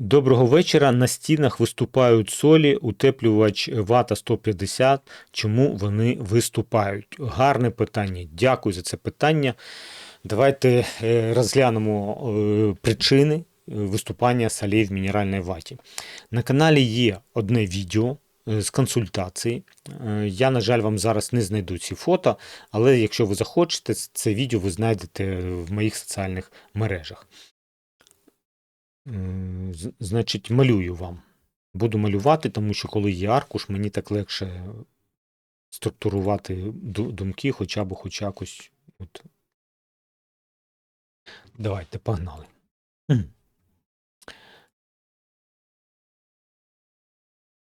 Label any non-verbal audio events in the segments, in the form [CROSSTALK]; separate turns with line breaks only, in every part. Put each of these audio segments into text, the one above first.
Доброго вечора. На стінах виступають солі, утеплювач вата 150. Чому вони виступають? Гарне питання. Дякую за це питання. Давайте е, розглянемо е, причини е, виступання солей в мінеральній ваті. На каналі є одне відео з консультації. Я, на жаль, вам зараз не знайду ці фото, але якщо ви захочете, це відео ви знайдете в моїх соціальних мережах. Значить, малюю вам. Буду малювати, тому що коли є аркуш, мені так легше структурувати думки, хоча б хоч якось. От. Давайте, погнали.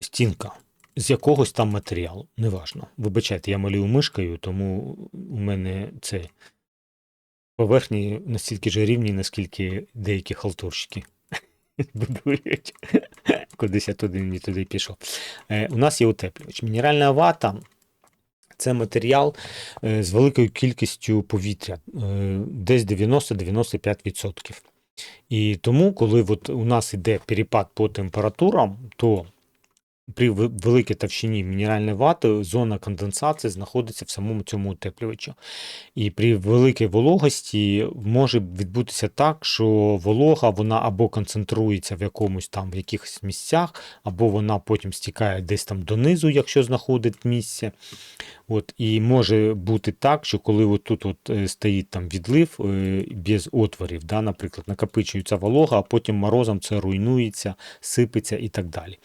Стінка. З якогось там матеріалу, неважно. Вибачайте, я малюю мишкою, тому у мене це поверхні настільки ж рівні, наскільки деякі халтурщики [LAUGHS] будують. Кудись я туди не туди пішов. Е, у нас є утеплювач. Мінеральна вата це матеріал е, з великою кількістю повітря, е, десь 90-95%. І тому, коли от у нас йде перепад по температурам, то при великій товщині мінеральної вати зона конденсації знаходиться в самому цьому утеплювачі. І при великій вологості може відбутися так, що волога вона або концентрується в якомусь там в якихось місцях, або вона потім стікає десь там донизу, якщо знаходить місце. От, і може бути так, що коли от тут от е, стоїть там відлив е, без отворів, да, наприклад, накопичується волога, а потім морозом це руйнується, сипеться і так далі.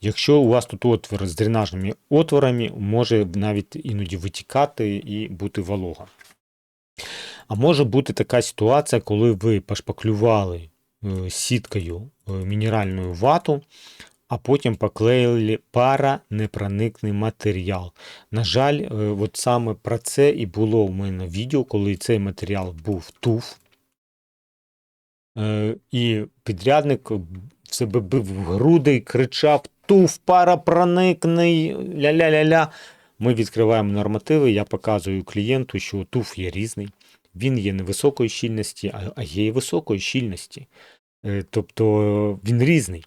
Якщо у вас тут отвір з дренажними отворами, може навіть іноді витікати і бути волога. А може бути така ситуація, коли ви пошпаклювали е, сіткою мінеральну вату, а потім поклеїли паранепроникний матеріал. На жаль, е, от саме про це і було в мене відео, коли цей матеріал був туф. Е, І підрядник в себе бив в груди і кричав: Туф, парапроникний, ля-ля-ля-ля. Ми відкриваємо нормативи, я показую клієнту, що туф є різний. Він є невисокої щільності, а- а є і високої щільності. Е, Тобто він різний.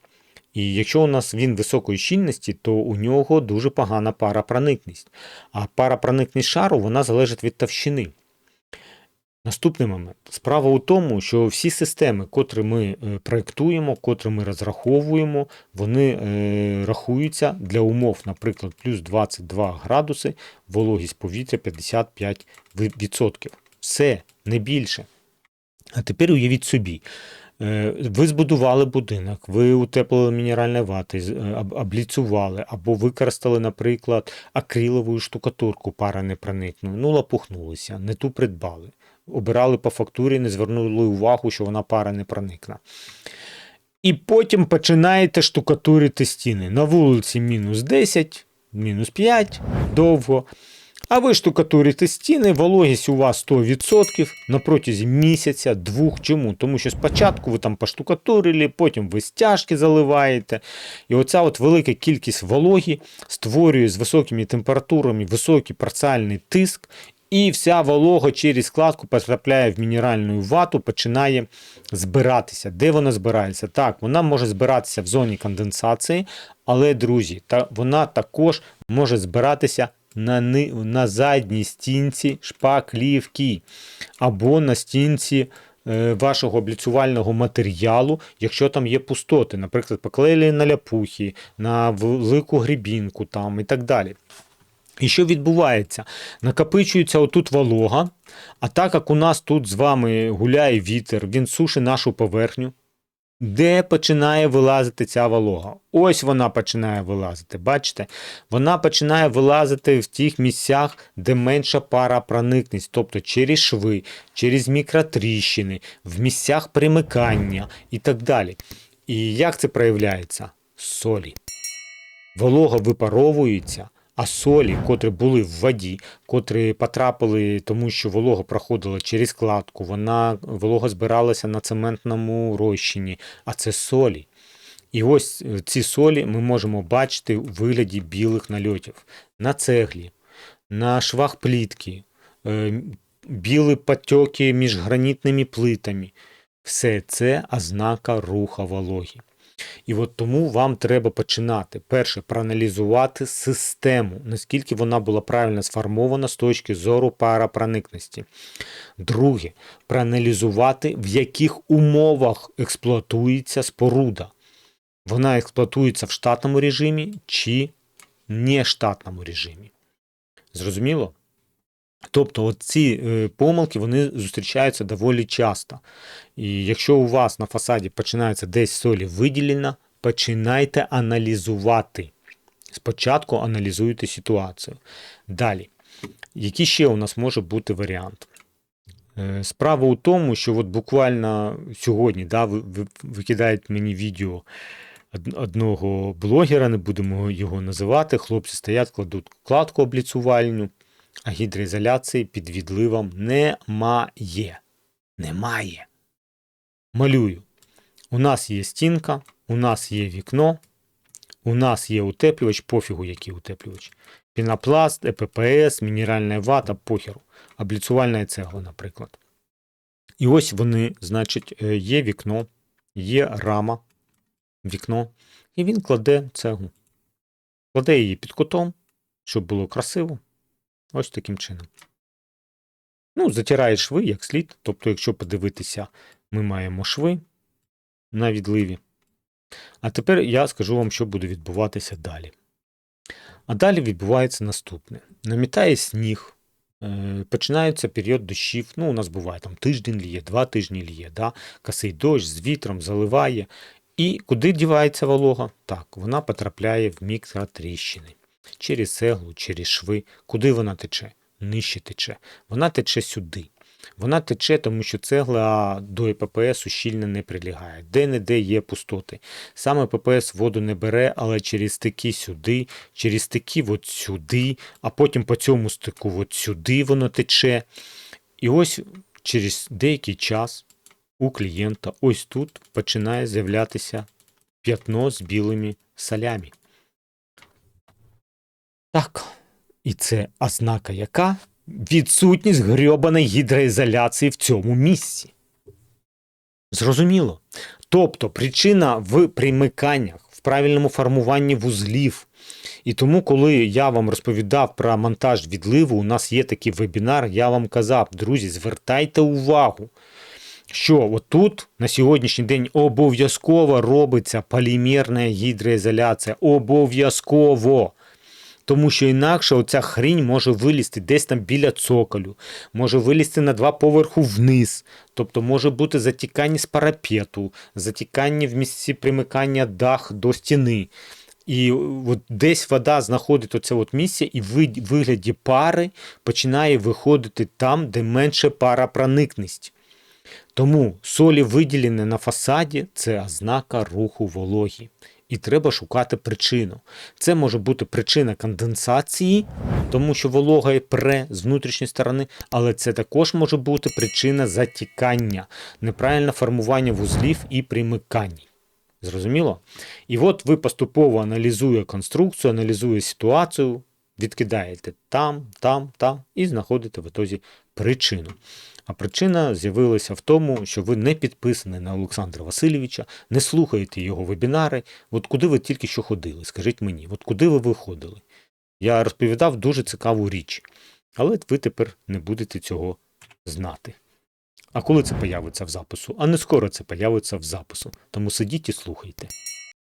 І якщо у нас він високої щільності, то у нього дуже погана парапроникність. А парапроникність шару вона залежить від товщини. Наступний момент. Справа у тому, що всі системи, котрі ми е, проєктуємо, котрі ми розраховуємо, вони е, рахуються для умов, наприклад, плюс 22 градуси, вологість повітря 55%. Все, не більше. А тепер уявіть собі, ви збудували будинок, ви утеплили мінеральне вати, е, обліцювали або використали, наприклад, акрилову штукатурку пара паранепроникну, ну лопухнулися, не ту придбали. Обирали по фактурі, не звернули увагу, що вона пара не паранепроникна. І потім починаєте штукатурити стіни. На вулиці мінус 10, мінус 5, довго. А ви штукатурите стіни, вологість у вас 100% на протязі місяця, двох. Чому? Тому що спочатку ви там поштукатурили, потім ви стяжки заливаєте. І оця от велика кількість вологі створює з високими температурами високий парціальний тиск, і вся волога через складку потрапляє в мінеральну вату, починає збиратися. Де вона збирається? Так, вона може збиратися в зоні конденсації, але, друзі, та вона також може збиратися на, ни- на задній стінці шпаклівки або на стінці е, вашого обліцювального матеріалу, якщо там є пустоти, наприклад, поклеїли на ляпухи, на велику грібінку там і так далі. І що відбувається? Накопичується отут волога, а так як у нас тут з вами гуляє вітер, він сушить нашу поверхню. Де починає вилазити ця волога? Ось вона починає вилазити. Бачите? Вона починає вилазити в тих місцях, де менша парапроникність, тобто через шви, через мікротріщини, в місцях примикання і так далі. І як це проявляється? Солі. Волога випаровується, а солі, котрі були в воді, котрі потрапили, тому що волога проходила через кладку, вона волога збиралася на цементному розчині, а це солі. І ось е, ці солі ми можемо бачити у вигляді білих нальотів на цеглі, на швах плітки, е, білі потьоки між гранітними плитами. Все це ознака руха вологі. І от тому вам треба починати. Перше, проаналізувати систему, наскільки вона була правильно сформована з точки зору парапроникності. Друге, проаналізувати, в яких умовах експлуатується споруда. Вона експлуатується в штатному режимі чи не штатному режимі. Зрозуміло? Тобто, ці е, помилки вони зустрічаються доволі часто. І якщо у вас на фасаді починається десь солі виділена, починайте аналізувати. Спочатку аналізуйте ситуацію. Далі, який ще у нас може бути варіант? Е, Справа у тому, що от буквально сьогодні да, ви- ви- викидають мені відео одного блогера, не будемо його називати. Хлопці стоять, кладуть кладку обліцувальню, гідроізоляції під відливом немає. Немає. Малюю. У нас є стінка, у нас є вікно, у нас є утеплювач, пофігу, який утеплювач. Пінопласт, ЕППС, мінеральна вата, похеру. Обліцувальна цегла, наприклад. І ось вони, значить, е, є вікно, є рама, вікно, і він кладе цеглу. Кладе її під кутом, щоб було красиво. Ось таким чином. Ну, затирає шви як слід. Тобто, якщо подивитися, ми маємо шви на відливі. А тепер я скажу вам, що буде відбуватися далі. А далі відбувається наступне: намітає сніг, е, починається період дощів. Ну, у нас буває там тиждень ліє, два тижні ліє, да? косий дощ з вітром заливає. І куди дівається волога? Так, вона потрапляє в мікротріщини. Через цеглу, через шви. Куди вона тече? Нижче тече. Вона тече сюди. Вона тече, тому що цегла до ЕППС щільно не прилягає. Де-не-де є пустоти. Саме ППС воду не бере, але через стики сюди, через стики от сюди, а потім по цьому стику от сюди воно тече. І ось через деякий час у клієнта ось тут починає з'являтися п'ятно з білими солями. Так, і це ознака яка? Відсутність грьобаної гідроізоляції в цьому місці. Зрозуміло. Тобто причина в примиканнях, в правильному формуванні вузлів. І тому, коли я вам розповідав про монтаж відливу, у нас є такий вебінар, я вам казав, друзі, звертайте увагу, що отут на сьогоднішній день обов'язково робиться полімерна гідроізоляція. Обов'язково. Тому що інакше оця хрінь може вилізти десь там біля цоколю, може вилізти на два поверху вниз, тобто може бути затікання з парапету, затікання в місці примикання дах до стіни. І от десь вода знаходить оце от місце, і в вигляді пари починає виходити там, де менше парапроникність. Тому солі виділені на фасаді це ознака руху вологі. І треба шукати причину. Це може бути причина конденсації, тому що волога є пре з внутрішньої сторони, але це також може бути причина затікання, неправильне формування вузлів і примикань. Зрозуміло? І от ви поступово аналізує конструкцію, аналізує ситуацію, відкидаєте там, там, там і знаходите в ітозі причину. А причина з'явилася в тому, що ви не підписані на Олександра Васильовича, не слухаєте його вебінари. От куди ви тільки що ходили? Скажіть мені, от куди ви виходили? Я розповідав дуже цікаву річ, але ви тепер не будете цього знати. А коли це появиться в запису? А не скоро це появиться в запису. Тому сидіть і слухайте.